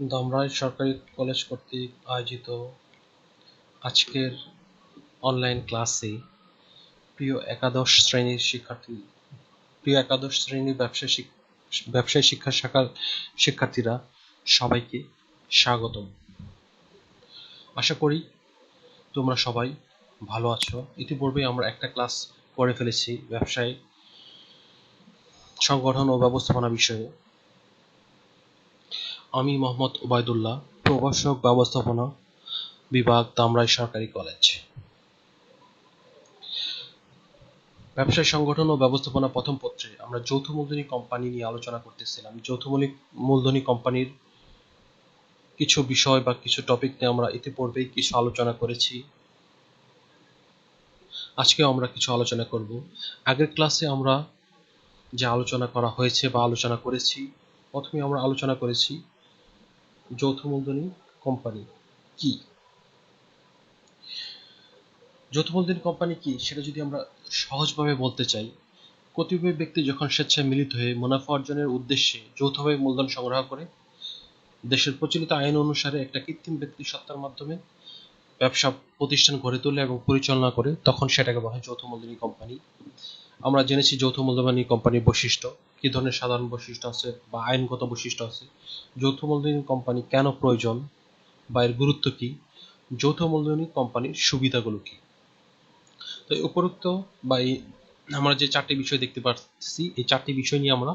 ধামরাই সরকারি কলেজ কর্তৃক আয়োজিত আজকের অনলাইন ক্লাসে প্রিয় একাদশ শ্রেণির শিক্ষার্থী, প্রিয় একাদশ শ্রেণির ব্যবসায় ব্যবসায় শিক্ষা শাখার শিক্ষার্থীরা সবাইকে স্বাগতম। আশা করি তোমরা সবাই ভালো আছো। ইতিপূর্বে আমরা একটা ক্লাস করে ফেলেছি ব্যবসায় সংগঠন ও ব্যবস্থাপনা বিষয়ে। আমি মোহাম্মদ ওবায়দুল্লাহ, প্রভাষক, ব্যবস্থাপনা বিভাগ, দামরাই সরকারি কলেজ। ব্যবসায় সংগঠন ও ব্যবস্থাপনা প্রথম পত্রে আমরা যৌথ মূলধনী কোম্পানি নিয়ে আলোচনা করতেছিলাম। যৌথ মূলধনী কোম্পানির কিছু বিষয় বা কিছু টপিক নিয়ে আমরা ইতিপূর্বেই কিছু আলোচনা করেছি। আজকে আমরা কিছু আলোচনা করব। আগের ক্লাসে আমরা যে আলোচনা করা হয়েছে বা আলোচনা করেছি, প্রথমে আমরা আলোচনা করেছি যৌথ মূলধনী কোম্পানি কি? যৌথ মূলধনী কোম্পানি কি? সেটা যদি আমরা সহজভাবে বলতে চাই কতিপয় ব্যক্তি যখন স্বেচ্ছায় মিলিত হয়ে মুনাফা অর্জনের উদ্দেশ্যে যৌথভাবে মূলধন সংগ্রহ করে, দেশের প্রচলিত আইন অনুসারে একটা কৃত্রিম ব্যক্তি সত্তার মাধ্যমে ব্যবসা প্রতিষ্ঠান গড়ে তোলে এবং পরিচালনা করে, তখন সেটাকে বলা হয় যৌথ মূলধনী কোম্পানি আমরা জেনেছি যৌথ মূলধনী কোম্পানির বৈশিষ্ট্য। কি ধরনের সাধারণ বৈশিষ্ট্য আছে বা আইনগত বৈশিষ্ট্য আছে? যৌথ মূলধনী কোম্পানি কেন প্রয়োজন বা এর গুরুত্ব কি? যৌথ মূলধনী কোম্পানির সুবিধাগুলো কি? তো উপরোক্ত বা এই আমরা যে চারটি বিষয় দেখতে পাচ্ছি এই চারটি বিষয় নিয়ে আমরা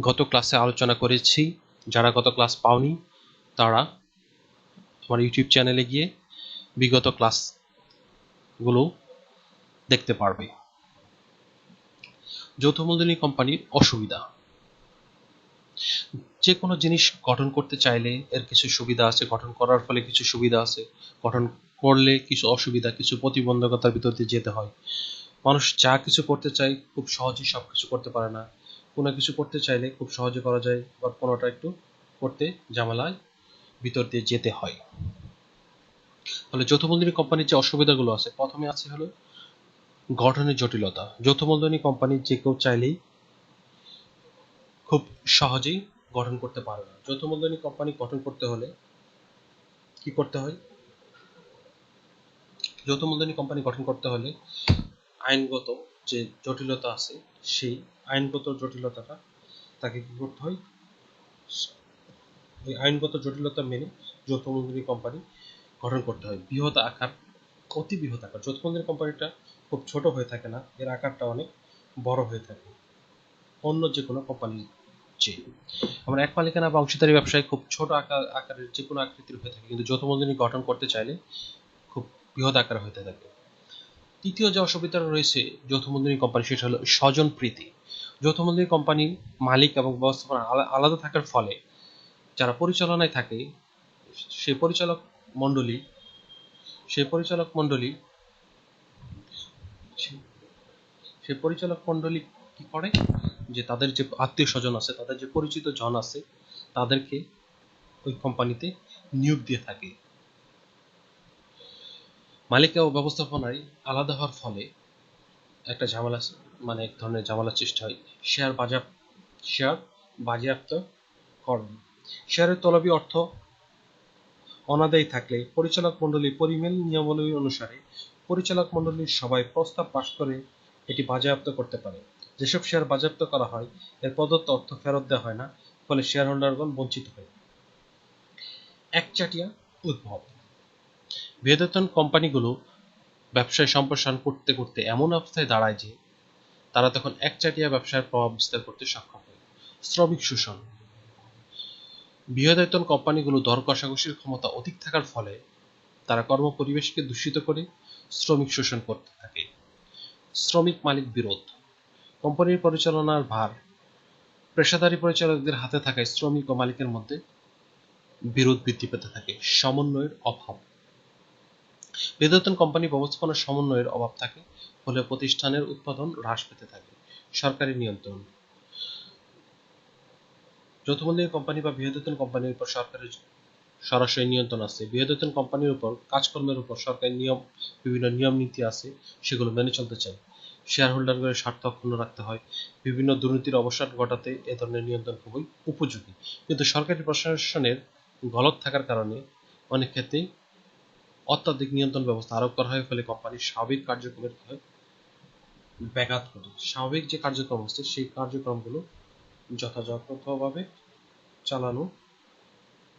গত ক্লাসে আলোচনা করেছি। যারা গত ক্লাস পাওনি, তারা আমার ইউটিউব চ্যানেলে গিয়ে বিগত ক্লাসগুলো দেখতে পারবে। যৌথ মূলধনী কোম্পানির অসুবিধা। যে কোনো জিনিস গঠন করতে চাইলে এর কিছু সুবিধা আছে, গঠন করার ফলে কিছু সুবিধা আছে। গঠন করলে কিছু অসুবিধা, কিছু প্রতিবন্ধকতার ভিতর দিয়ে যেতে হয়। মানুষ যা কিছু করতে চায় খুব সহজেই সব কিছু করতে পারে না। কোনো কিছু করতে চাইলে খুব সহজে করা যায় বা কোনোটা একটু করতে ঝামেলায় ভিতর দিয়ে যেতে হয়। তাহলে যৌথ মূলধনী কোম্পানির যে অসুবিধাগুলো আছে, প্রথমে আছে হলো গঠনের জটিলতা। যৌথ মূলধনী কোম্পানি যে কেউ চাইলেই খুব সহজেই গঠন করতে পারে না। যৌথ মূলধনী কোম্পানি গঠন করতে হলে কি করতে হয়? যৌথ মূলধনী কোম্পানি গঠন করতে হলে আইনগত যে জটিলতা আছে, সেই আইনগত জটিলতাটা তাকে কি করতে হয়? ওই আইনগত জটিলতা মেনে যৌথ মূলধনী কোম্পানি গঠন করতে হয়। বৃহৎ আকার, অতি বৃহৎ আকার। যৌথ মূলধনী কোম্পানিটা খুব ছোট হয়ে থাকে না, এর আকারটা অনেক বড় হয়ে থাকে। অন্য যে কোনো কোম্পানির চেয়ে। আমরা এক মালিকানা বা অংশীদারি ব্যবসায় খুব ছোট আকার আকারের যে কোনো আকৃতির হয়ে থাকে, কিন্তু যৌথ মূলধনী গঠন করতে চাইলে খুব বৃহৎ আকার হতে থাকে। তৃতীয় যে অসুবিধা রয়েছে যৌথ মূলধনী কোম্পানি সেটা হলো স্বজন প্রীতি। যৌথ মূলধনী কোম্পানির মালিক এবং ব্যবস্থাপনা আলাদা থাকার ফলে যারা পরিচালনায় থাকে সেই পরিচালক মণ্ডলী সেই পরিচালক মণ্ডলী সে- পরিচালক মণ্ডলী কি করে? যে তাদের যে আত্মীয় স্বজন আছে, তাদের যে পরিচিত জন আছে, তাদেরকে ওই কোম্পানিতে নিয়োগ দিয়ে থাকে। মালিক ও ব্যবস্থাপনায় আলাদা হওয়ার ফলে একটা ঝামেলা মানে এক ধরনের ঝামেলার সৃষ্টি হয়। শেয়ার বাজার, শেয়ার বাজেয়াপ্ত করণ শেয়ারের তলবি অর্থ অনাদায়ী থাকলে পরিচালক মণ্ডলী পরিমেল নিয়মাবলী অনুসারে পরিচালক মণ্ডলীর সবাই প্রস্তাব পাশ করে এটি বাজেয়াপ্ত করতে পারে। যেসব শেয়ার বাজেয়াপ্ত করা হয়, এর প্রদত্ত অর্থ ফেরত দেওয়া হয় না, ফলে শেয়ার হোল্ডারগণ বঞ্চিত হয় একচাটিয়া উদ্ভব। বেদতন কোম্পানিগুলো ব্যবসায় সম্প্রসারণ করতে করতে এমন অবস্থায় দাঁড়ায় যে, তারা তখন একচাটিয়া ব্যবসার প্রভাব বিস্তার করতে সক্ষম হয়। শ্রমিক শোষণ। বৃহদায়তন কোম্পানিগুলো দর কষাকষির ক্ষমতা অধিক থাকার ফলে তারা কর্ম পরিবেশকে দূষিত করে শ্রমিক শোষণ করতে থাকে। শ্রমিক মালিক বিরোধ। কোম্পানির পরিচালনার ভার। পেশাদারী পরিচালকদের হাতে থাকায় শ্রমিক ও মালিকের মধ্যে বিরোধ বৃদ্ধি পেতে থাকে, সমন্বয়ের অভাব। বেদতন কোম্পানি ব্যবস্থাপনার সমন্বয়ের অভাব থাকে, ফলে প্রতিষ্ঠানের উৎপাদন হ্রাস পেতে থাকে, সরকারি নিয়ন্ত্রণ। যৌথমূল্যের কোম্পানি বা বৃহদায়তন কোম্পানির উপর সরকারের সরাসরি নিয়ন্ত্রণ আছে। বৃহদায়তন কোম্পানির উপর, কাজকর্মের উপর সরকারি নিয়ম, বিভিন্ন নিয়ম নীতি আছে, সেগুলো মেনে চলতে চায় শেয়ার হোল্ডারদের স্বার্থ অক্ষুণ্ণ রাখতে হয়। বিভিন্ন দুর্নীতির অবসান ঘটাতে এ ধরনের নিয়ন্ত্রণ খুবই উপযোগী। কিন্তু সরকারি প্রশাসনের গলত থাকার কারণে অনেক ক্ষেত্রেই অত্যাধিক নিয়ন্ত্রণ ব্যবস্থা আরোপ করা হয়, ফলে কোম্পানির স্বাভাবিক কার্যক্রমের ব্যাঘাত ঘটে। স্বাভাবিক যে কার্যক্রম আছে সেই কার্যক্রমগুলো যথাযথভাবে চালানো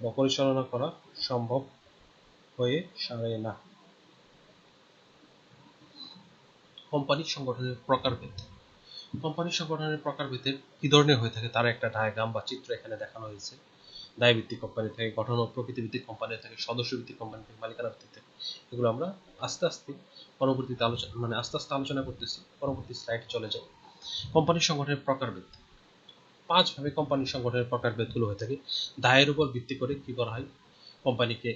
বা পরিচালনা করা সম্ভব হয়ে সারে না। কোম্পানি সংগঠনের প্রকারভেদ। কোম্পানি সংগঠনের প্রকারভেদের কি ধরনের হয়ে থাকে তার একটা ডায়াগ্রাম বা চিত্র এখানে দেখানো হয়েছে। দায়ভিত্তিক কোম্পানি থেকে গঠন ও প্রকৃতি ভিত্তিক কোম্পানি থেকে সদস্য ভিত্তিক কোম্পানি থেকে মালিকানা ভিত্তিক থেকে এগুলো আমরা আস্তে আস্তে পরবর্তীতে আলোচনা মানে আস্তে আস্তে আলোচনা করতেছি। পরবর্তী স্লাইড চলে যাই। কোম্পানি সংগঠনের প্রকারভেদ। পাঁচ ভাবে কোম্পানি সংগঠনের প্রকারভেদগুলো হয়ে থাকে। দায়ের উপর ভিত্তি করে কি করা হয়? কোম্পানিকে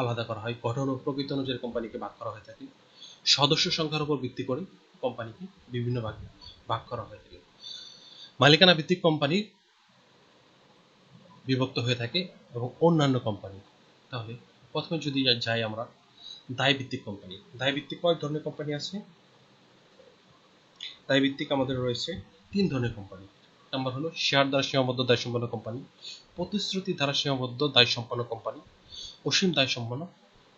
আলাদা করা হয়। গঠন ও প্রকৃতি অনুযায়ী কোম্পানিকে ভাগ করা হয়ে থাকে। সদস্য সংখ্যার উপর ভিত্তি করে কোম্পানিকে বিভিন্ন ভাগে ভাগ করা হয়ে থাকে। মালিকানা ভিত্তিক কোম্পানি বিভক্ত হয়ে থাকে এবং অন্যান্য কোম্পানি তাহলে প্রথমে যদি যাই আমরা দায় ভিত্তিক কোম্পানি দায় ভিত্তিক কয়েক ধরনের কোম্পানি আছে। দায় ভিত্তিক আমাদের রয়েছে তিন ধরনের কোম্পানি নাম্বার হলো, শেয়ার দ্বারা সীমাবদ্ধ দায় সম্পন্ন কোম্পানি, প্রতিশ্রুতি দ্বারা সীমাবদ্ধ দায় সম্পন্ন কোম্পানি, অসীম দায় সম্পন্ন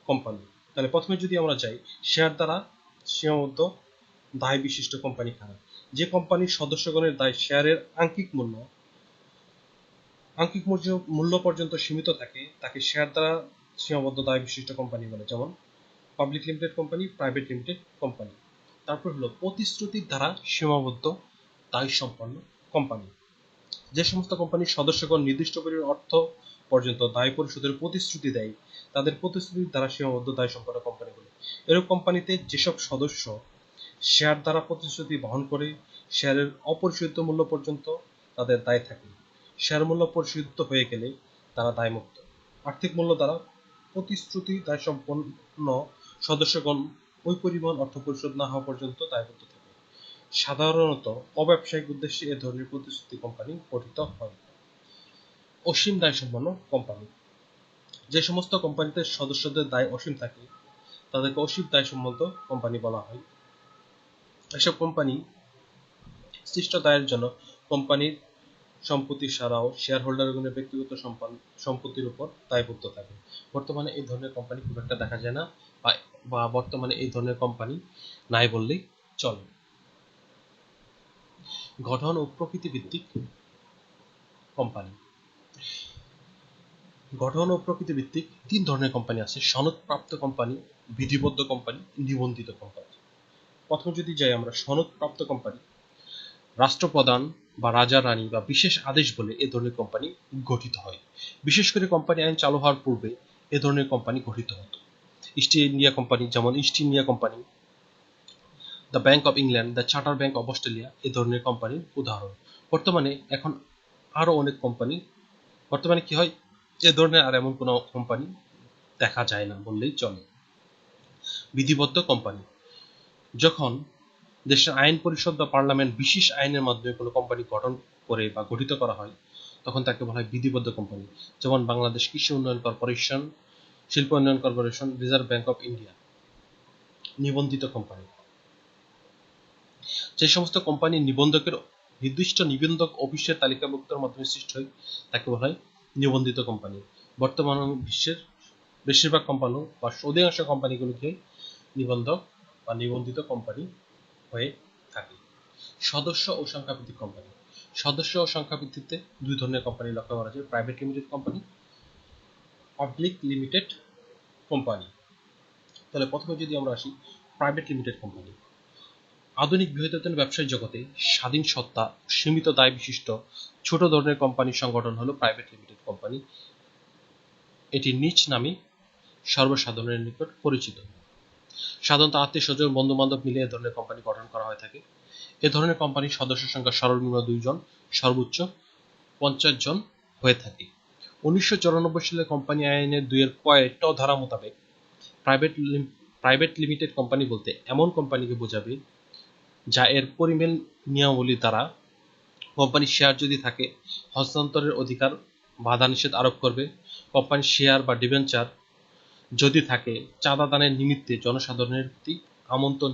কোম্পানি। তাহলে প্রথমে যদি আমরা যাই, শেয়ার দ্বারা সীমাবদ্ধ দায় বিশিষ্ট কোম্পানি কারা? যে কোম্পানির সদস্যগণের দায় শেয়ারের আঙ্কিক মূল্য আঙ্কিক মূল্য- মূল্য পর্যন্ত সীমিত থাকে, তাকে শেয়ার দ্বারা সীমাবদ্ধ দায় বিশিষ্ট কোম্পানি বলে। যেমন, public limited company, private limited company. তারপর হলো প্রতিশ্রুতির দ্বারা সীমাবদ্ধ দায় সম্পন্ন কোম্পানি যে সমস্ত কোম্পানির সদস্যগণ নির্দিষ্ট পরিমাণ অর্থ পর্যন্ত দায় পরিশোধের প্রতিশ্রুতি দেয়, তাদের প্রতিশ্রুতির দ্বারা সীমাবদ্ধ দায় সম্পন্ন কোম্পানিগুলো এরূপ কোম্পানিতে যেসব সদস্য শেয়ার দ্বারা প্রতিশ্রুতি বহন করে শেয়ারের অপরিশোধিত মূল্য পর্যন্ত তাদের দায় থাকে। শেয়ার মূল্য পরিশোধিত হয়ে গেলে তারা দায়মুক্ত। আর্থিক মূল্য দ্বারা প্রতিশ্রুতি দায় সম্পন্ন সদস্যগণ ওই পরিমাণ অর্থ পরিশোধ না হওয়া পর্যন্ত দায়বদ্ধ থাকে। সাধারণত অব্যবসায়িক উদ্দেশ্যে এ ধরনের প্রতিশ্রুতি কোম্পানি গঠিত হয়। অসীম দায় সম্পন্ন কোম্পানি। যে সমস্ত কোম্পানিতে সদস্যদের দায় অসীম থাকে, তাদেরকে অসীম দায় সম্বন্ধ কোম্পানি বলা হয়। এসব কোম্পানি সৃষ্ট দায়ের জন্য কোম্পানির সম্পত্তি ছাড়াও শেয়ার হোল্ডার হোল্ডারগণের ব্যক্তিগত সম্পত্তির উপর দায়বদ্ধ থাকে। বর্তমানে এই ধরনের কোম্পানি খুব একটা দেখা যায় না বা বর্তমানে এই ধরনের কোম্পানি নাই বললেই চলে। গঠন ও প্রকৃতি ভিত্তিক কোম্পানি গঠন ও প্রকৃতি ভিত্তিক তিন ধরনের কোম্পানি আছে। সনদপ্রাপ্ত কোম্পানি বিধিবদ্ধ কোম্পানি নিবন্ধিত কোম্পানি প্রথম যদি যাই আমরা, সনদপ্রাপ্ত কোম্পানি রাষ্ট্রপ্রধান বা রাজা, রানী বা বিশেষ আদেশ বলে এ ধরনের কোম্পানি গঠিত হয়। বিশেষ করে কোম্পানি আইন চালু হওয়ার পূর্বে এ ধরনের কোম্পানি গঠিত হতো। ইস্ট ইন্ডিয়া কোম্পানি যেমন East India company the bank of England the charter bank of Australia এ ধরনের কোম্পানির উদাহরণ। বর্তমানে এখন আরও অনেক কোম্পানি বর্তমানে কি হয়, এ ধরনের আর এমন কোনো কোম্পানি দেখা যায় না বললেই চলে। বিধিবদ্ধ কোম্পানি যখন দেশের আইন পরিষদ বা পার্লামেন্ট বিশেষ আইনের মাধ্যমে কোনো কোম্পানি গঠন করে বা গঠিত করা হয়, তখন তাকে বলা হয় বিধিবদ্ধ কোম্পানি যেমন বাংলাদেশ কৃষি উন্নয়ন কর্পোরেশন, শিল্প উন্নয়ন corporation, reserve bank of India. নিবন্ধিত কোম্পানি যে সমস্ত কোম্পানি নিবন্ধকের নির্দিষ্ট নিবন্ধক অফিসের তালিকাভুক্তর মাধ্যমে সৃষ্টি হয়, তাকে বলা হয় নিবন্ধিত কোম্পানি। বর্তমান বিশ্বের বেশিরভাগ কোম্পানি বা অধিকাংশ কোম্পানিগুলোকে নিবন্ধক বা নিবন্ধিত কোম্পানি হয়ে থাকে। সদস্য ও সংখ্যাভিত্তিক কোম্পানি। সদস্য ও সংখ্যা সংখ্যাভিত্তিতে দুই ধরনের কোম্পানি লক্ষ্য করা যায়। Private limited company, public limited company. তাহলে প্রথমে যদি আমরা আসি, প্রাইভেট লিমিটেড কোম্পানি। আধুনিক বৃহত্তম ব্যবসায়ী জগতে স্বাধীন সত্তা, সীমিত দায় বিশিষ্ট ছোট ধরনের কোম্পানির সংগঠন হলো প্রাইভেট লিমিটেড কোম্পানি। এটি নিচ নামে সর্বসাধারণের নিকট পরিচিত। সাধারণত আত্মীয় স্বজন বন্ধু বান্ধব মিলে এ ধরনের কোম্পানি গঠন করা হয়ে থাকে। এ ধরনের কোম্পানির সদস্য সংখ্যা সর্বনিম্ন দুইজন সর্বোচ্চ পঞ্চাশ জন হয়ে থাকে। উনিশশো সালে কোম্পানি আইনের দুইয়ের কয়েকটা ধারা মোতাবেক প্রাইভেট প্রাইভেট লিমিটেড কোম্পানি বলতে এমন কোম্পানিকে বোঝাবে যা এর পরিমেল নিয়মাবলী দ্বারা কোম্পানির শেয়ার যদি থাকে, হস্তান্তরের অধিকার বাধা নিষেধ আরোপ করবে। কোম্পানির শেয়ার বা ডিবেঞ্চার যদি থাকে, চাঁদা দানের নিমিত্তে জনসাধারণের প্রতি আমন্ত্রণ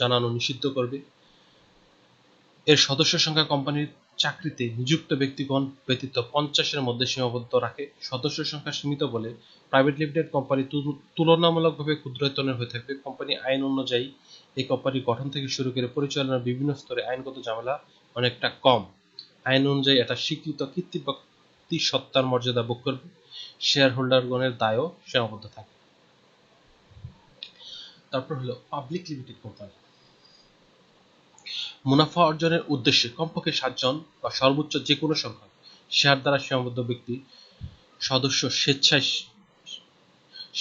জানানো নিষিদ্ধ করবে। এর সদস্য সংখ্যা কোম্পানির চাকরিতে নিযুক্ত ব্যক্তিগণ ব্যতীত পঞ্চাশের মধ্যে সীমাবদ্ধ রাখে। সদস্য সংখ্যা সীমিত বলে প্রাইভেট লিমিটেড কোম্পানি তুলনামূলকভাবে ক্ষুদ্রায়তনের হয়ে থাকবে কোম্পানি আইন অনুযায়ী এই কোম্পানির গঠন থেকে শুরু করে পরিচালনার বিভিন্ন স্তরে আইনগত ঝামেলা অনেকটা কম। আইন অনুযায়ী এটা স্বীকৃত কৃত্রিব্যক্তি সত্তার মর্যাদা ভোগ করবে শেয়ার হোল্ডারগণের দায়ও সীমাবদ্ধ থাকে তারপর হলো পাবলিক লিমিটেড কোম্পানি মুনাফা অর্জনের উদ্দেশ্যে কমপক্ষে সাতজন বা সর্বোচ্চ যে কোনো শেয়ার দ্বারা সীমাবদ্ধ ব্যক্তি সদস্য স্বেচ্ছায়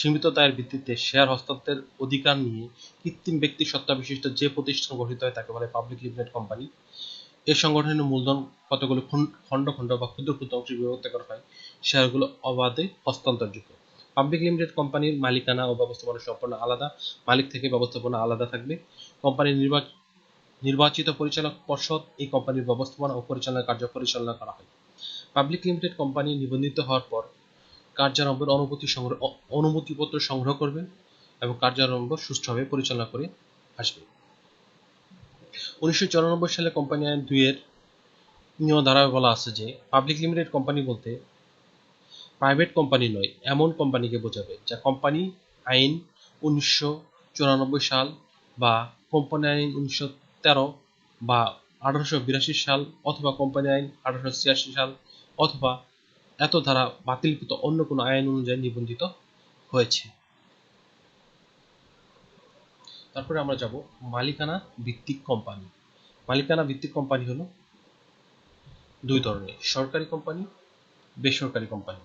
সীমিত দায়ের ভিত্তিতে শেয়ার হস্তান্তরের অধিকার নিয়ে কৃত্রিম ব্যক্তি সত্তা বিশিষ্ট যে প্রতিষ্ঠান গঠিত হয় তাকে বলে পাবলিক লিমিটেড কোম্পানি। এই সংগঠনের মূলধন কতগুলো খণ্ড খণ্ড বা ক্ষুদ্র ক্ষুদ্র অংশে বিভক্ত করা হয়, শেয়ারগুলো অবাধে হস্তান্তরযোগ্য। পাবলিক লিমিটেড কোম্পানির মালিকানা ও ব্যবস্থাপনা সম্পূর্ণ আলাদা, মালিক থেকে ব্যবস্থাপনা আলাদা থাকবে। কোম্পানির নির্বাচিত পরিচালক পর্ষদ এই কোম্পানির ব্যবস্থাপনা ও পরিচালনা কার্য পরিচালনা করা হয়। পাবলিক লিমিটেড কোম্পানি নিবন্ধিত হওয়ার পর কার্যারম্ভের অনুমতি সংগ্রহ অনুমতিপত্র সংগ্রহ করবে এবং কার্যারম্ভ সুষ্ঠুভাবে পরিচালনা করে আসবে। উনিশশো সালে কোম্পানি আইন দুইয়ের নিয়ম ধারায় বলা আছে যে, পাবলিক লিমিটেড কোম্পানি বলতে প্রাইভেট কোম্পানি নয়, এমন কোম্পানিকে বোঝাবে যা কোম্পানি আইন উনিশশো চুরানব্বই সাল বা কোম্পানি আইন উনিশশো তেরো বা আঠারোশো বিরাশি সাল অথবা কোম্পানি আইন আঠারোশো ছিয়াশি সাল অথবা এত ধারা বাতিলকৃত অন্য কোনো আইন অনুযায়ী নিবন্ধিত হয়েছে। তারপরে আমরা যাব মালিকানা ভিত্তিক কোম্পানি। মালিকানা ভিত্তিক কোম্পানি হলো দুই ধরনের, সরকারি কোম্পানি, বেসরকারি কোম্পানি।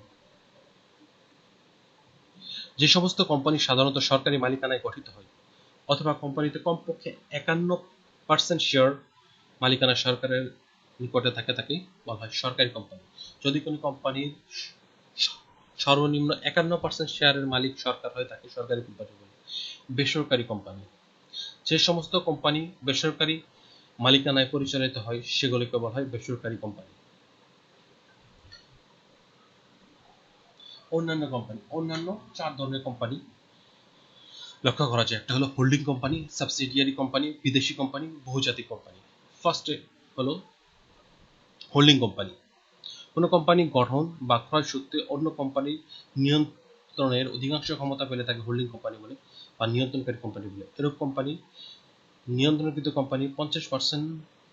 যে সমস্ত কোম্পানি সাধারণত সরকারি মালিকানায় গঠিত হয়, অথবা কোম্পানিতে কমপক্ষে একান্ন পার্সেন্ট শেয়ার মালিকানা সরকারের নিকটে থাকে তাকে বলা হয় সরকারি কোম্পানি যদি কোনো কোম্পানির সর্বনিম্ন একান্ন পার্সেন্ট শেয়ারের মালিক সরকার হয়, তাকে সরকারি কোম্পানি বলে। বেসরকারি কোম্পানি যে সমস্ত কোম্পানি বেসরকারি মালিকানায় পরিচালিত হয়, সেগুলিকে বলা হয় বেসরকারি কোম্পানি অন্যান্য কোম্পানি অন্যান্য চার ধরনের কোম্পানি লক্ষ্য করা যায়, একটা হলো হোল্ডিং কোম্পানি সাবসিডিয়ারি কোম্পানি বিদেশি কোম্পানি বহুজাতিক কোম্পানি ফার্স্টে হলো হোল্ডিং কোম্পানি কোনো কোম্পানি গঠন বা ক্রয় সূত্রে অন্য কোম্পানির নিয়ন্ত্রণের অধিকাংশ ক্ষমতা পেলে তাকে হোল্ডিং কোম্পানি বলে বা নিয়ন্ত্রণকারী কোম্পানি বলে। এরূপ কোম্পানি নিয়ন্ত্রণকৃত কোম্পানি পঞ্চাশ পার্সেন্ট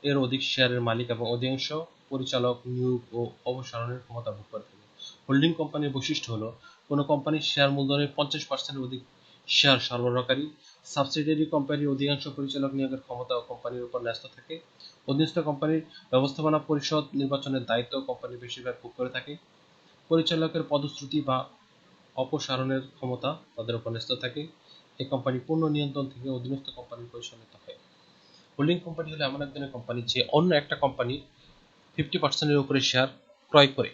এর অধিক শেয়ারের মালিক এবং অধিকাংশ পরিচালক নিয়োগ ও অবসারণের ক্ষমতা ভোগ করে থাকে। হোল্ডিং কোম্পানির বৈশিষ্ট্য হলো, কোনো কোম্পানির শেয়ার মূলধনের পঞ্চাশ পার্সেন্টের অধিক শেয়ার সরবরাহকারী সাবসিডিয়ারি কোম্পানির অধিকাংশ পরিচালক নিয়োগের ক্ষমতা ও কোম্পানির উপর ন্যস্ত থাকে। অধীনস্থ কোম্পানির ব্যবস্থাপনা পরিষদ নির্বাচনের দায়িত্ব কোম্পানি বেশিরভাগ ভোগ করে থাকে। পরিচালকের পদশ্রুতি বা অপসারণের ক্ষমতা তাদের উপর ন্যস্ত থাকে। এই কোম্পানি পূর্ণ নিয়ন্ত্রণ থেকে অধীনস্থ কোম্পানির পরিচালিত হয়। হোল্ডিং কোম্পানি হলো এমন এক ধরনের কোম্পানি যে অন্য একটা কোম্পানির ফিফটি পার্সেন্টের উপরে শেয়ার ক্রয় করে।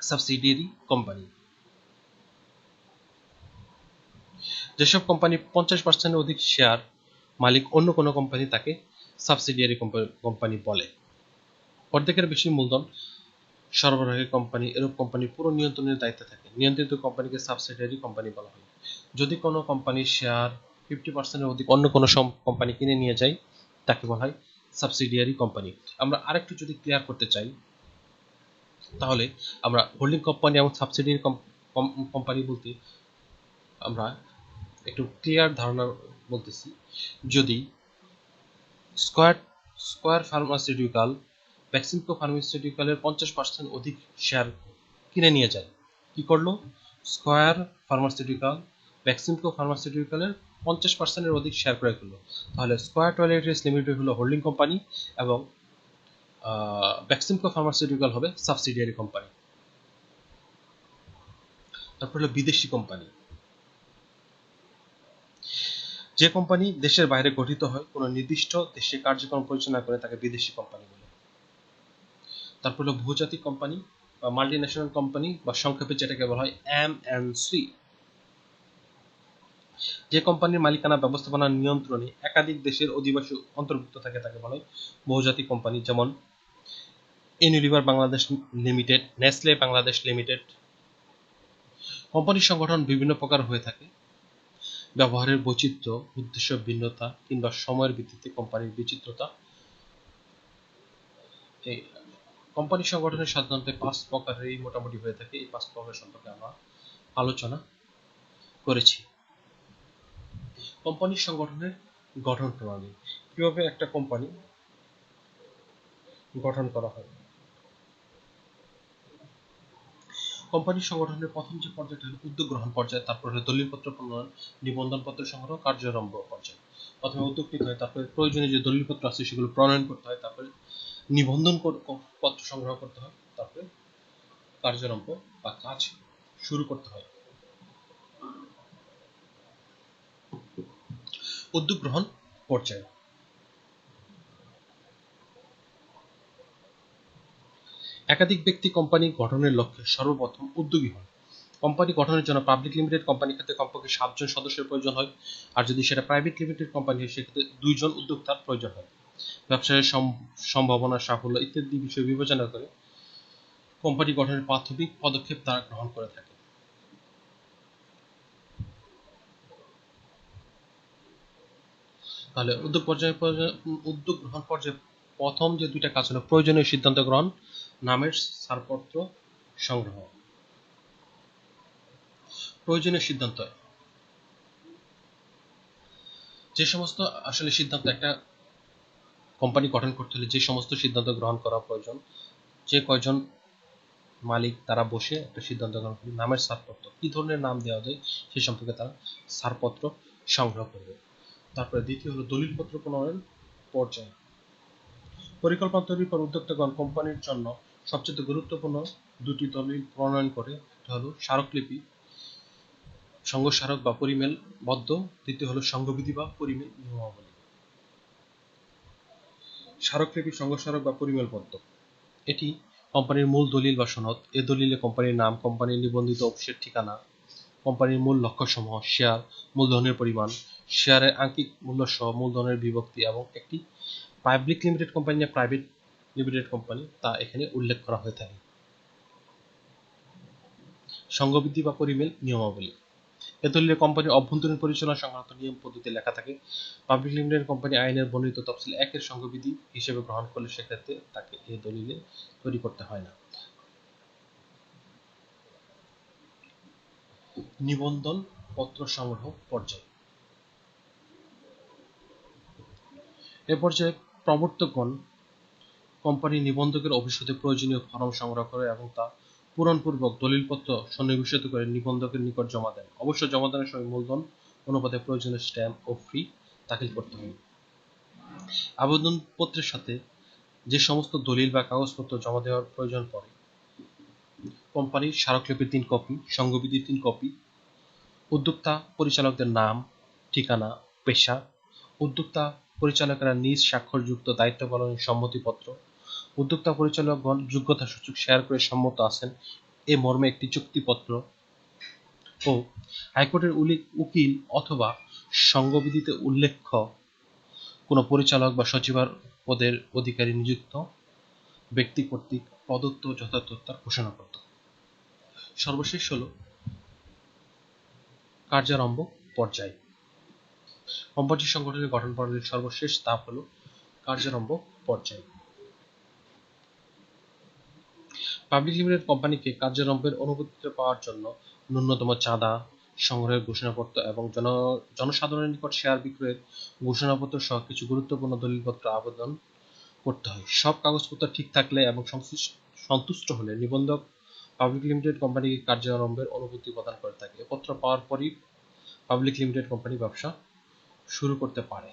সাবসিডিয়ারি কোম্পানি যেসব কোম্পানি পঞ্চাশ পার্সেন্টের অধিক শেয়ার মালিক অন্য কোনো কোম্পানি তাকে সাবসিডিয়ারি কোম্পানি বলে। অর্ধেকের বেশি মূলধন সরবরাহের কোম্পানি, এরূপ কোম্পানি পুরো নিয়ন্ত্রণের দায়িত্বে থাকে। নিয়ন্ত্রিত কোম্পানিকে সাবসিডিয়ারি কোম্পানি বলা হয়। যদি কোনো কোম্পানির শেয়ার ফিফটি পার্সেন্টের অধিক অন্য কোনো কোম্পানি কিনে নিয়ে যায়, তাকে বলা হয় সাবসিডিয়ারি কোম্পানি আমরা আরেকটু যদি ক্লিয়ার করতে চাই, তাহলে আমরা হোল্ডিং কোম্পানি এবং সাবসিডিয়ারি কোম্পানি বলতে আমরা একটু ক্লিয়ার ধারণা বলতেছি। যদি স্কোয়ার স্কোয়ার ফার্মাসিউটিক্যাল ভ্যাকসিনকো ফার্মাসিউটিক্যালের পঞ্চাশ পার্সেন্ট অধিক শেয়ার কিনে নিয়ে যায়, কি করল? স্কোয়ার ফার্মাসিউটিক্যাল ভ্যাকসিনকো ফার্মাসিউটিক্যালের পঞ্চাশ পার্সেন্টের অধিক শেয়ার ক্রয় করল। তাহলে স্কোয়ার টয়লেটরিস লিমিটেড হলো হোল্ডিং কোম্পানি এবং ভ্যাকসিনকো ফার্মাসিউটিক্যাল হবে সাবসিডিয়ারি কোম্পানি তারপর হলো বিদেশি কোম্পানি যে কোম্পানি দেশের বাইরে গঠিত হয়, কোনো নির্দিষ্ট দেশে কার্যক্রম পরিচালনা করে তাকে বিদেশি কোম্পানি বলে। তারপর হলো বহুজাতিক কোম্পানি বা মাল্টি ন্যাশনাল কোম্পানি বা সংক্ষেপে যেটাকে বলা হয় এম এন সি যে কোম্পানির মালিকানা, ব্যবস্থাপনা, নিয়ন্ত্রণে একাধিক দেশের অধিবাসী অন্তর্ভুক্ত থাকে তাকে বলা হয় বহুজাতিক কোম্পানি, যেমন Unilever Bangladesh limited Nestle Bangladesh limited কোম্পানির সংগঠন বিভিন্ন প্রকার হয়ে থাকে। ব্যবহারের বৈচিত্র্য, উদ্দেশ্য, ভিন্নতা কিংবা সময়ের ভিত্তিতে কোম্পানির বিচিত্রতা। এই কোম্পানি সংগঠনের সাধারণত পাঁচ প্রকারেরই মোটামুটি হয়ে থাকে। এই পাঁচ প্রকার সম্পর্কে আমরা আলোচনা করেছি। কোম্পানি সংগঠনের গঠন প্রণালী। কীভাবে একটা কোম্পানি গঠন করা হয়? কোম্পানি সংগঠনের প্রথম যে পর্যায়টা হলো উদ্যোগ গ্রহণ পর্যায়, তারপর হলো দলিলপত্র প্রণয়ন নিবন্ধন পত্র সংগ্রহ, কার্যারম্ভ পর্যায়ে। প্রথমে উদ্যোগ নিতে হয়, তারপরে প্রয়োজনীয় যে দলিলপত্র আছে সেগুলো প্রণয়ন করতে হয়, তারপরে নিবন্ধন পত্র সংগ্রহ করতে হয়, তারপরে কার্যারম্ভ বা কাজ শুরু করতে হয়। উদ্যোগ গ্রহণ পর্যায়ে। একাধিক ব্যক্তি কোম্পানি গঠনের লক্ষ্যে সর্বপ্রথম উদ্যোগী হন। কোম্পানি গঠনের জন্য পাবলিক লিমিটেড কোম্পানির ক্ষেত্রে কমপক্ষে সাতজন সদস্যের প্রয়োজন হয়, আর যদি সেটা প্রাইভেট লিমিটেড কোম্পানি হয়, সেক্ষেত্রে দুইজন উদ্যোক্তার প্রয়োজন হয়। ব্যবসায়ের সম্ভাবনা, সাফল্য ইত্যাদি বিষয় বিবেচনা করে কোম্পানি গঠনের প্রাথমিক পদক্ষেপ তারা গ্রহণ করে থাকে। তাহলে উদ্যোগ পর্যায়ে, উদ্যোগ গ্রহণ পর্যায়ে প্রথম যে দুইটা কাজ হলো প্রয়োজনীয় সিদ্ধান্ত গ্রহণ নামের ছাড়পত্র সংগ্রহ। প্রয়োজনীয় সিদ্ধান্ত। যে সমস্ত আসলে সিদ্ধান্ত একটা কোম্পানি গঠন করতে হলে যে সমস্ত সিদ্ধান্ত গ্রহণ করা প্রয়োজন, যে কয়জন মালিক তারা বসে একটা সিদ্ধান্ত গ্রহণ করবে, নামের ছাড়পত্র, কি ধরনের নাম দেওয়া যায় সে সম্পর্কে তারা ছাড়পত্র সংগ্রহ করবে। তারপরে দ্বিতীয় হলো দলিলপত্র প্রণয়ন পর্যায়। পরিকল্পনা তৈরির পর উদ্যোক্তাগণ কোম্পানির জন্য সবচেয়ে গুরুত্বপূর্ণ দুটি দলিল প্রণয়ন করে। হলো স্মারকলিপি সংঘ স্মারক বা পরিমেল বদ্ধ। দ্বিতীয় হলো সংঘবিধি বা পরিমেল নিয়মাবলী। স্মারকলিপি সংঘ স্মারক বা পরিমেলবদ্ধ এটি কোম্পানির মূল দলিল বা সনদ। এ দলিলে কোম্পানির নাম, কোম্পানির নিবন্ধিত অফিসের ঠিকানা, কোম্পানির মূল লক্ষ্যসমূহ, শেয়ার, মূলধনের পরিমাণ, শেয়ারের আংকিক মূল্য সহ মূলধনের বিভক্তি এবং একটি public limited company, private limited company তা এখানে উল্লেখ করা হয়ে থাকে। সংঘবিধি বা পরিমেল নিয়মাবলী। এ দলিলে কোম্পানির অভ্যন্তরীণ পরিচালনা সংক্রান্ত নিয়ম পদ্ধতি লেখা থাকে। পাবলিক লিমিটেড কোম্পানি আইনের বর্ণিত তফসিল একের সংঘবিধি হিসেবে গ্রহণ করলে সেক্ষেত্রে তাকে এ দলিলে তৈরি করতে হয় না। নিবন্ধন পত্র সংগ্রহ পর্যায়। এ পর্যায়ে প্রবর্তকগণ কোম্পানি নিবন্ধকের অফিস প্রয়োজনীয় ফর্ম সংগ্রহ করে এবং তা পূরণপূর্বক দলিলপত্র সন্নিবেশিত করে নিবন্ধকের নিকট জমা দেন। অবশ্য জমা দানের সময় মূলধন, অনুপাতে প্রয়োজনীয় স্ট্যাম্প ও ফি দাখিল করতে হবে আবেদনপত্রের সাথে যে সমস্ত দলিল বা কাগজপত্র জমা দেওয়ার প্রয়োজন পড়ে কোম্পানির স্মারকলিপির তিন কপি সংঘবিধির তিন কপি, উদ্যোক্তা পরিচালকদের নাম, ঠিকানা, পেশা, উদ্যোক্তা পরিচালকেরা নিজ স্বাক্ষরযুক্ত দায়িত্ব পালনের সম্মতিপত্র উদ্যোক্তা পরিচালকগণ যোগ্যতা সূচক শেয়ার করে সম্মত আছেন এ মর্মে একটি চুক্তিপত্র ও হাইকোর্টের উকিল অথবা সংঘবিধিতে উল্লেখ্য কোন পরিচালক বা সচিবার পদের অধিকারী নিযুক্ত ব্যক্তি কর্তৃক প্রদত্ত যথার্থতার ঘোষণাপত্র। সর্বশেষ হল কার্যারম্ভ পর্যায়। কোম্পানি সংগঠনের গঠন পর্যায়ের সর্বশেষ ধাপ হল কার্যারম্ভ পর্যায়। পাবলিক লিমিটেড কোম্পানিকে কার্যারম্ভের অনুমতি পাওয়ার জন্য ন্যূনতম চাঁদা সংগ্রহের ঘোষণাপত্র এবং জন, জনসাধারণের নিকট শেয়ার বিক্রয়ের ঘোষণাপত্র সহ কিছু গুরুত্বপূর্ণ দলিলপত্র আবেদন করতে হয়। সব কাগজপত্র ঠিক থাকলে এবং সন্তুষ্ট হলে নিবন্ধক পাবলিক লিমিটেড কোম্পানিকে কার্যারম্ভের অনুমতি প্রদান করে থাকে। এ পত্র পাওয়ার পরই পাবলিক লিমিটেড কোম্পানি ব্যবসা শুরু করতে পারে।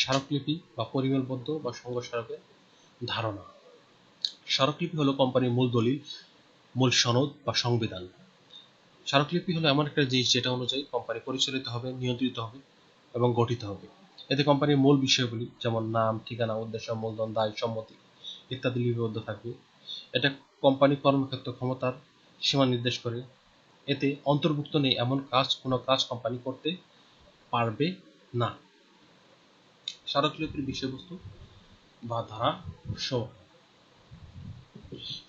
স্মারকলিপি বা পরিমাণবদ্ধ বা সংঘ স্মারকের ধারণা। স্মারকলিপি হলো কোম্পানির মূল দলিল, মূল সনদ বা সংবিধান। স্মারকলিপি হলো এমন একটা জিনিস যেটা অনুযায়ী কোম্পানি পরিচালিত হবে, নিয়ন্ত্রিত হবে এবং গঠিত হবে। এতে কোম্পানির মূল বিষয়গুলি যেমন নাম, ঠিকানা, উদ্দেশ্য, মূলধন, দায়, সম্মতি ইত্যাদি লিপিবদ্ধ থাকবে। এটা কোম্পানি কর্মক্ষেত্র ক্ষমতার সীমা নির্দেশ করে। এতে অন্তর্ভুক্ত নেই এমন কাজ কোনো কাজ কোম্পানি করতে পারবে না। স্মারকলিপির বিষয়বস্তু বা ধারা ষোল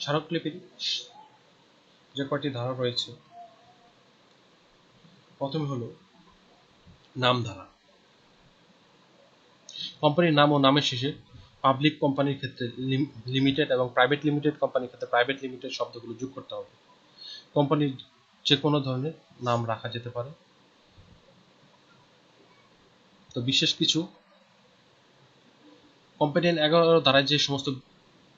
স্মারকলিপির যে কয়টি ধারা রয়েছে, প্রথমে হলো নাম ধারা। কোম্পানির নাম ও নামের শেষে পাবলিক কোম্পানির ক্ষেত্রে লিমিটেড এবং প্রাইভেট লিমিটেড কোম্পানির ক্ষেত্রে প্রাইভেট লিমিটেড শব্দগুলো যোগ করতে হবে। কোম্পানির যে কোনো ধরনের নাম রাখা যেতে পারে। তো বিশেষ কিছু কোম্পানি এগারো দ্বারা যে সমস্ত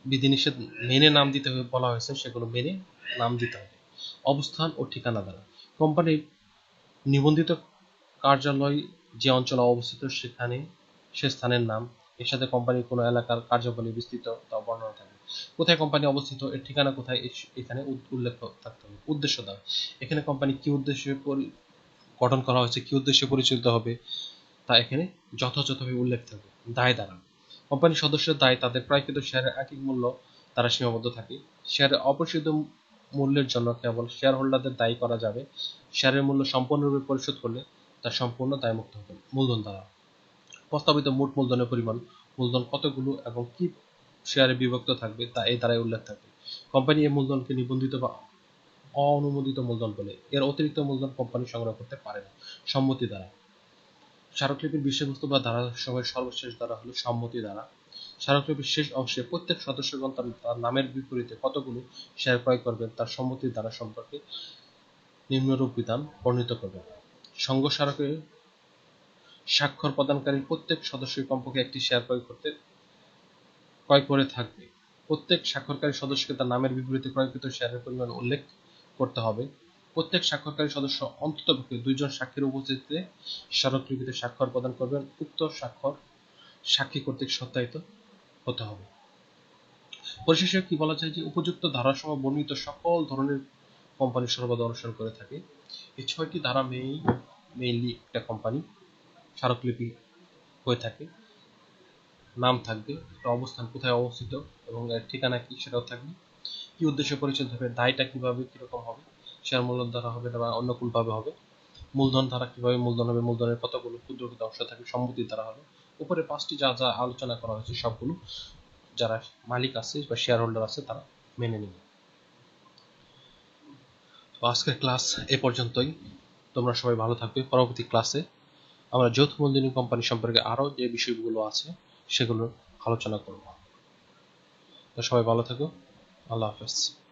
বিধিনিষেধ মেনে নাম দিতে হবে বলা হয়েছে, সেগুলো মেনে নাম দিতে হবে। অবস্থান ও ঠিকানা দ্বারা। কোম্পানির নিবন্ধিত কার্যালয় যে অঞ্চলে অবস্থিত, সেখানে সে স্থানের নাম, এর সাথে কোম্পানির কোনো এলাকার কার্যাবলী বিস্তৃত তা বর্ণনা থাকবে কোথায় কোম্পানি অবস্থিত, এর ঠিকানা কোথায় এখানে উল্লেখ থাকতে হবে। উদ্দেশ্য দ্বারা। এখানে কোম্পানি কি উদ্দেশ্যে গঠন করা হয়েছে, কি উদ্দেশ্যে পরিচালিত হবে, তা এখানে যথাযথভাবে উল্লেখ থাকবে। দায় দ্বারা। কোম্পানির সদস্যের দায় তাদের ক্রয়কৃত শেয়ারের একই মূল্য তারা সীমাবদ্ধ থাকে। শেয়ারের অপরিশোধিত মূল্যের জন্য কেবল শেয়ার হোল্ডারদের দায়ী করা যাবে। শেয়ারের মূল্য সম্পূর্ণরূপে পরিশোধ করলে তা সম্পূর্ণ দায়মুক্ত হবে। মূলধন দ্বারা। প্রস্তাবিত মোট মূলধনের পরিমাণ, মূলধন কতগুলো এবং কি শেয়ারে বিভক্ত থাকবে তা এই দ্বারাই উল্লেখ থাকবে কোম্পানি এই মূলধনকে নিবন্ধিত বা অনুমোদিত মূলধন বলে। এর অতিরিক্ত মূলধন কোম্পানি সংগ্রহ করতে পারে না। সম্মতি দ্বারা। স্মারকলিপির বিষয়বস্তু বা ধারা সময়ের সর্বশেষ দ্বারা হলো সম্মতি দ্বারা স্মারকলিপির শেষ অংশে প্রত্যেক সদস্যগণ তার নামের বিপরীতে কতগুলো শেয়ার ক্রয় করবেন তার সম্মতির দ্বারা সম্পর্কে নিম্নরূপ বিধান বর্ণিত করবে সংঘ স্মারকে স্বাক্ষর প্রদানকারী প্রত্যেক সদস্যই কমপক্ষে একটি শেয়ার ক্রয় করতে, ক্রয় করে থাকবে। প্রত্যেক স্বাক্ষরকারী সদস্যকে তার নামের বিপরীতে ক্রয়কৃত শেয়ারের পরিমাণ উল্লেখ করতে হবে। প্রত্যেক স্বাক্ষরকারী সদস্য অন্ততপক্ষে দুইজন সাক্ষীর উপস্থিতিতে স্মারকলিপিতে স্বাক্ষর প্রদান করবেন। উক্ত স্বাক্ষর সাক্ষী কর্তৃক সত্যায়িত হতে হবে। পরিশেষে কি বলা যায় যে উপযুক্ত ধারাসহ বর্ণিত সকল ধরনের কোম্পানি সর্বদা অনুসরণ করে থাকে। এই ছয়টি ধারা মেই, মেইনলি একটা কোম্পানি স্মারকলিপি হয়ে থাকে। নাম থাকবে অবস্থান কোথায় অবস্থিত এবং ঠিকানা কি সেটাও থাকবে। কি উদ্দেশ্যে পরিচিত হবে, দায়টা কীভাবে, কীরকম হবে শেয়ার মূলধন দ্বারা হবে বা অন্য কোনভাবে হবে। মূলধন দ্বারা কীভাবে মূলধন হবে? মূলধনের কতগুলো ক্ষুদ্র ক্ষুদ্র অংশ থাকবে? সম্মতির দ্বারা হবে। উপরে পাঁচটি যা যা আলোচনা করা হয়েছে সবগুলো যারা মালিক আছে বা শেয়ার হোল্ডার আছে তারা মেনে নেবে। তো আজকের ক্লাস এ পর্যন্তই। তোমরা সবাই ভালো থাকবে। পরবর্তী ক্লাসে আমরা যৌথ মূলধনী কোম্পানি সম্পর্কে আরও যে বিষয়গুলো আছে সেগুলো আলোচনা করব। তো সবাই ভালো থাকো। আল্লাহ হাফেজ।